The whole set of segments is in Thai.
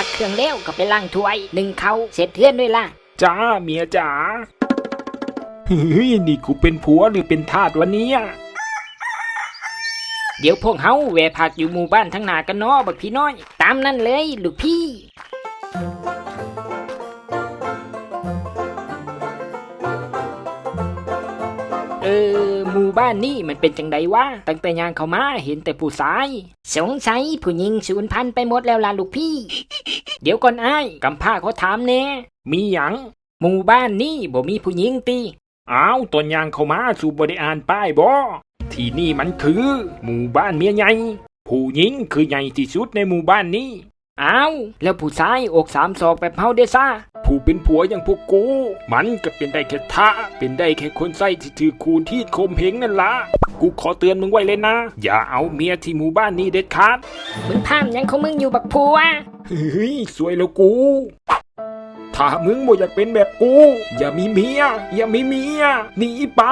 ซักเครื่องแล้วก็ไปล้างถ้วยหนึ่งเขาเสร็จเทื่อนด้วยล่ะ จ้าเมียจ๋าเฮ้ยนี่กูเป็นผัวหรือเป็นทาสวันนี้เดี๋ยวพวกเฮาแวะพักอยู่หมู่บ้านทั้งหนากันเนาะบักพี่น้อย ตามนั่นเลยลูกพี่ บ้านนี่มันเป็นจังไดวะตั้งแต่ยางเขามาเห็นแต่ผู้ชายสงสัยผู้หญิงสูญพันธุ์ไปหมดแล้วล่ะลูกพี่ เดี๋ยวก่อนไอ้ายกำพ้าเขาถามแน่มีหยังหมู่บ้านนี่บ่มีผู้หญิงตีอ้าวตอนยางเขามาสู่บริอ่านป้ายบ่ที่นี่มันคือ หมู่บ้านเมียใหญ่ผู้หญิงคือใหญ่ที่สุดในหมู่บ้านนี้ อ้าว แล้วผู้ชายอกสามศอกแบบเฮาเด้ซ่าผู้เป็นผัวอย่างพวกกู มันก็เป็นได้แค่ท่าเป็นได้แค่คนไส้ที่ถือคูณที่โคมเพงนั่นละกูขอเตือนมึงไว้เลยนะ อย่าเอาเมียที่หมู่บ้านนี้เด็ดขาดมึงพามหยังของมึงอยู่บักผัวเฮ้ยสวยแล้วกู ถ้ามึงบ่อยากเป็นแบบกู อย่ามีเมีย อย่ามีเมียหนีไป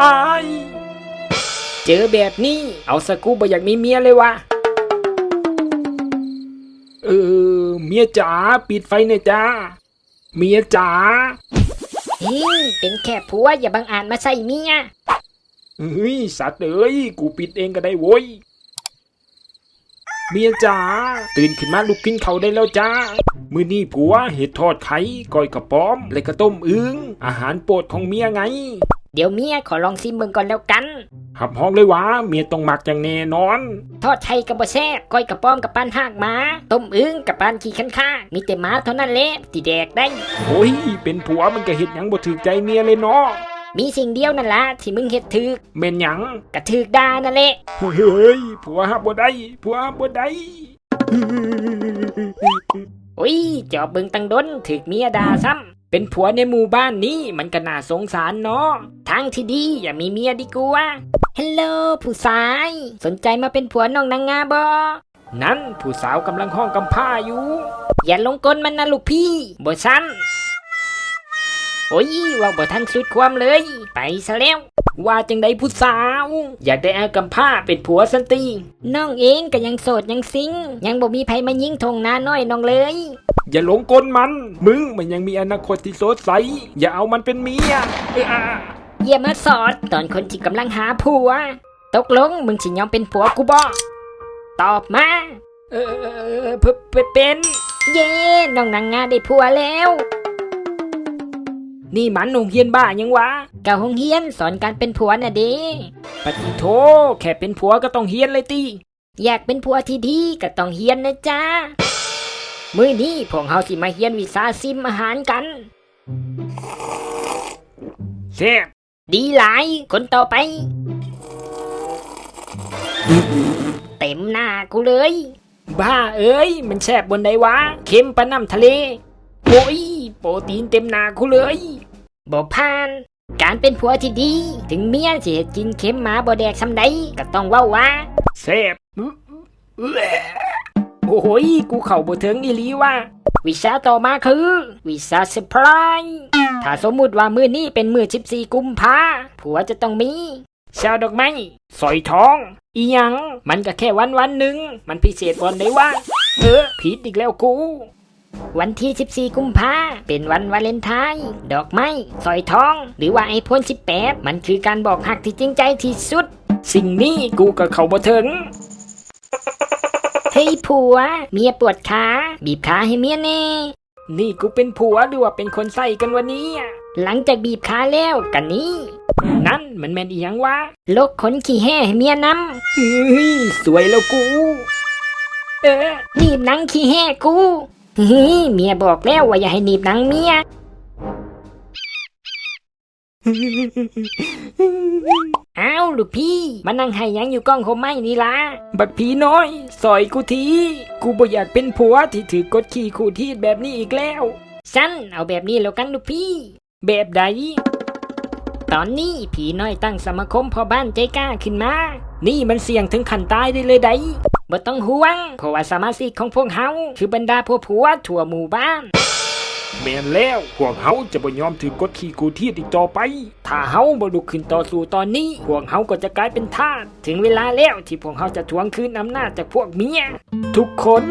เจอแบบนี้ เอาสกูบ่อยากมีเมียเลยวะเออ เมียจ๋าปิดไฟหน่อยจ้า เมียจ๋าเฮ้ยเป็นแค่ผัวอย่าบังอาจมาใส่เมียเฮ้ยสัตว์เอ้ยกูปิดเองก็ได้โว้ยเมียจ๋าตื่นขึ้นมาลุกกินเขาวได้แล้วจ้า มือนี่ผัวเห็ดทอดไข่ก้อยกระป๋อม และก็ต้มอึงอาหารโปรดของเมียไง เดี๋ยวเมียขอลองซิมเบิ่งก่อนแล้วกันหับห้องเลยวะเมียต้องหมักอย่างแน่นอน ทอดไทยกับบ่แซ่บก้อยกับป้อมกับปานหากหมาต้มอึ้งกับปานขี้ขันข้ามีแต่หมาเท่านั้นแหละที่แดกได้ โอ้ย เป็นผัวมันก็เห็ดหยังบ่ถือใจเมียเลยเนาะมีสิ่งเดียวนั่นละที่มึงเฮ็ดถึกเม่นหยังกระถึกดานั่นแหละเฮ้ยผัวหับบ่ได้ผัวหับบ่ได้โอ้ยจอบเบิ่งตังดนถึกเมียด่าซ้ำ เป็นผัวในหมู่บ้านนี้มันก็น่าสงสารเนาะทางที่ดีอย่ามีเมียดีกว่าฮัลโหลผู้ชาย สนใจมาเป็นผัวน้องนางงาบ่นั้นผู้สาวกำลังห้องกำผ้าอยู่ อย่าลงกลมันนะลูกพี่บ่ซ้ำโอ้ยว่าบ่ทันสุดความเลย ไปซะแล้ว ว่าจังใดผู้สาว อยากได้อากำผ้าเป็นผัวสันติน้องเองก็ยังโสดยังซิง ยังบ่มีไผมายิงทงนาน้อยน้องเลย อย่าหลงกลมัน มึงมันยังมีอนาคตที่สดใส อย่าเอามันเป็นเมียเอ้ออะอย่ามาสอดตอนคนที่กำลังหาผัว ตกลงมึงสิยอมเป็นผัวกูบ่ตอบมา เออเออเพื่อเป็น เย้น้องนางงาได้ผัวแล้ว นี่มันหนุ่งเฮียนบ้ายังวะกะหงเฮียนสอนการเป็นผัวน่ะเด้ปฏิโทแค่เป็นผัวก็ต้องเฮียนเลยตีอยากเป็นผัวที่ดีก็ต้องเฮียนนะจ๊ะมื้อนี้พวกเฮาสิมาเฮียนวิชาซิมอาหารกันแซ่บดีหลายคนต่อไป เต็มหน้ากูเลย บ้าเอ้ย มันแซ่บบนใดวะเค็มปะน้ำทะเลโอ้ยโปรตีนเต็มหนากูเลย บ่ผ่าน การเป็นผัวที่ดี ถึงเมียสิเฮ็ดกินเค็มหมาบ่แดกซำใดก็ต้องเว้าว่าแซ่บอื้ออื้อโอ้ยกูเข่าบ่ถึงอีหลีว่ะวิชาต่อมาคือ วิชาเซอร์ไพรส์ถ้าสมมุติว่ามื้อนี้เป็นมื้อ14กุมภาผัวจะต้องมีชาวดอกไม้สอยทอง อีหยัง มันก็แค่วันวันๆหนึ่ง มันพิเศษวันไหนวะเออผิดอีกแล้วกู วันที่ 14 กุมภาเป็นวันวาเลนไทน์ดอกไม้สอยทอง หรือว่าไอโฟน18 มันคือการบอกหักที่จริงใจที่สุด สิ่งนี้กูกับเขาบ่ถึงเฮ้ยผัว เมียปวดขา บีบขาให้เมียแน่ นี่กูเป็นผัวหรือว่าเป็นคนใส่กันวันนี้อะหลังจากบีบขาแล้วกันนี้ นั่นมันแมนอีหยังวะลกขนขี้แห่ให้เมียนเฮ้ยสวยแล้วกูำเออหนีบหนังขี้แห่กู เฮ้ยเมียบอกแล้วว่าอย่าให้หนีบหนังเมีย อ้าวลูกพี่มานั่งให้หยังอยู่กล้องโคมไม้นี่ล่ะ บักผีน้อยสอยกูที กูบ่อยากเป็นผัวที่ถือกดขี่ขู่ทีดแบบนี้อีกแล้ว สั้นเอาแบบนี้แล้วกันลูกพี่ แบบใด ตอนนี้ผีน้อยตั้งสมาคมพ่อบ้านใจกล้าขึ้นมา นี่มันเสี่ยงถึงขันตายได้เลยไดบ่ต้องห่วงเพราะว่าสมาชิกของพวกเฮาคือบรรดาผัวผัวๆทั่วหมู่บ้านแม่นแล้วพวกเฮาจะบ่ยอมถือกดขี่กูที่อีกต่อไป ถ้าเฮาบ่ลุกขึ้นต่อสู้ตอนนี้ พวกเฮาก็จะกลายเป็นทาส ถึงเวลาแล้วที่พวกเฮาจะทวงคืนอำนาจจากพวกเมีย ทุกคน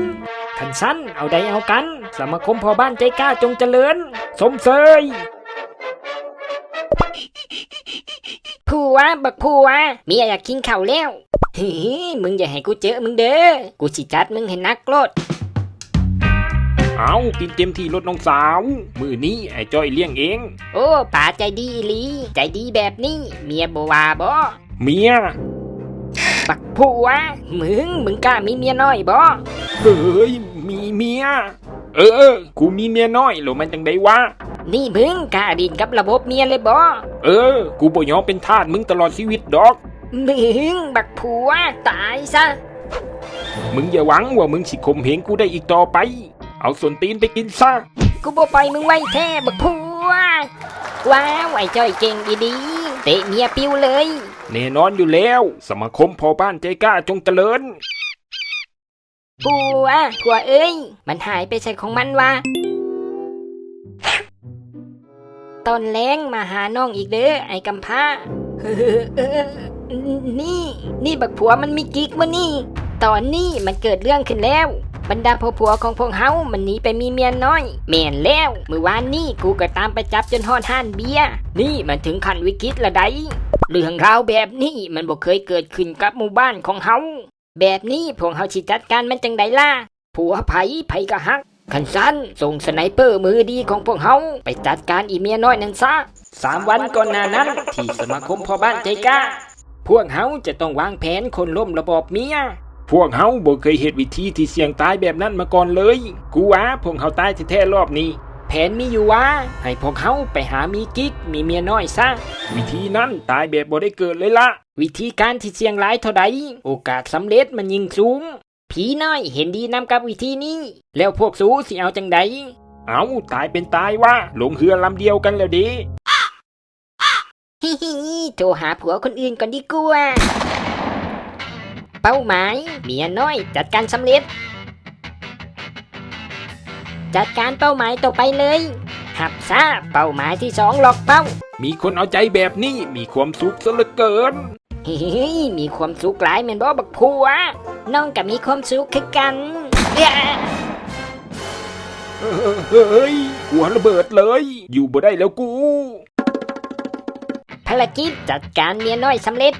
ขันสั้นเอาใดเอากัน สมาคมพอบ้านใจกล้าจงเจริญ สมเสย ผัวบักผัวเมียอยากกินข้าวแล้วเฮ้ยมึงอย่าให้กูเจอมึงเด้อกูสิจัดมึงให้นักโลดเอากินเต็มที่รถน้องสาว มือนี้ไอ้จ้อยเลี้ยงเอง โอ้ป๋าใจดีอีหลีใจดีแบบนี้ เมียบ่ว่าบ่เมียบักผัวมึงมึงกล้ามีเมียน้อยบ่เฮ้ยมีเมีย เออ กูมีเมียน้อยหรือมันจังไดวะ นี่มึงกล้าดินกับระบบเมียเลยบ่เออ กูบ่ยอมเป็นทาสมึงตลอดชีวิตดอก มึงบักผัวตายซะ มึงอย่าหวังว่ามึงสิข่มเหงกูได้อีกต่อไป เอาส่วนตีนไปกินซะ กูบ่ปล่อยมึงไว้แท้บักผัว ว้าวไอ้จ้อยเก่งดีๆเตะเมียปิ้วเลย แน่นอนอยู่แล้ว สมาคมพอบ้านใจกล้าจงเจริญผัวผัวเอ้ย มันหายไปใส่ของมันวะ ตอนแรงมาหาน้องอีกเด้อไอ้กำพร้านี่ นี่บักผัวมันมีกิ๊กวะนี่ ตอนนี้มันเกิดเรื่องขึ้นแล้ว บรรดาผัวผัวของพวกเฮามันหนีไปมีเมียน้อยแม่นแล้วเมื่อวานนี้กูก็ตามไปจับจนฮอดห้านเบียนี่มันถึงขั้นวิกฤตละไดเรื่องราวแบบนี้มันบ่เคยเกิดขึ้นกับหมู่บ้านของเฮาแบบนี้พวกเฮาสิจัดการมันจังไดล่ะผัวไผไผก็ฮัก ขันสั้นส่งสไนเปอร์มือดีของพวกเฮาไปจัดการอีเมียน้อยนั่นซะสามวันก่อนหน้านั้น ที่สมาคมพ่อบ้านใจกล้า พวกเฮาจะต้องวางแผนคนล้มระบอบเมีย พวกเฮาบ่เคยเห็นวิธีที่เสี่ยงตายแบบนั้นมาก่อนเลย กูว่าพวกเฮาตายแท้ๆรอบนี้ แผนมีอยู่ว่า ให้พวกเฮาไปหามีกิ๊กมีเมียน้อยซะ วิธีนั้นตายแบบบ่ได้เกิดเลยละวิธีการที่เสี่ยงหลายเท่าใดโอกาสสำเร็จมันยิ่งสูง ผีน้อยเห็นดีนำกับวิธีนี้ แล้วพวกสูสิเอาจังใดเอาตายเป็นตายว่าลงเรือลำเดียวกันแล้วดิฮิฮิโทรหาผัวคนอื่นก่อนดีกว่าเป้าหมายเมียน้อยจัดการสำเร็จ จัดการเป้าหมายต่อไปเลย หับซาเป้าหมายที่สองหลอกเป้า มีคนเอาใจแบบนี้มีความสุขซะเหลือเกิน เฮ้ยมีความสุขหลายแม่นบ่บักผัวน้องกับมีความสุขคือกันเอ้ยเฮ้ยหัวระเบิดเลย อยู่บ่ได้แล้วกู ภารกิจจัดการเมียน้อยสำเร็จ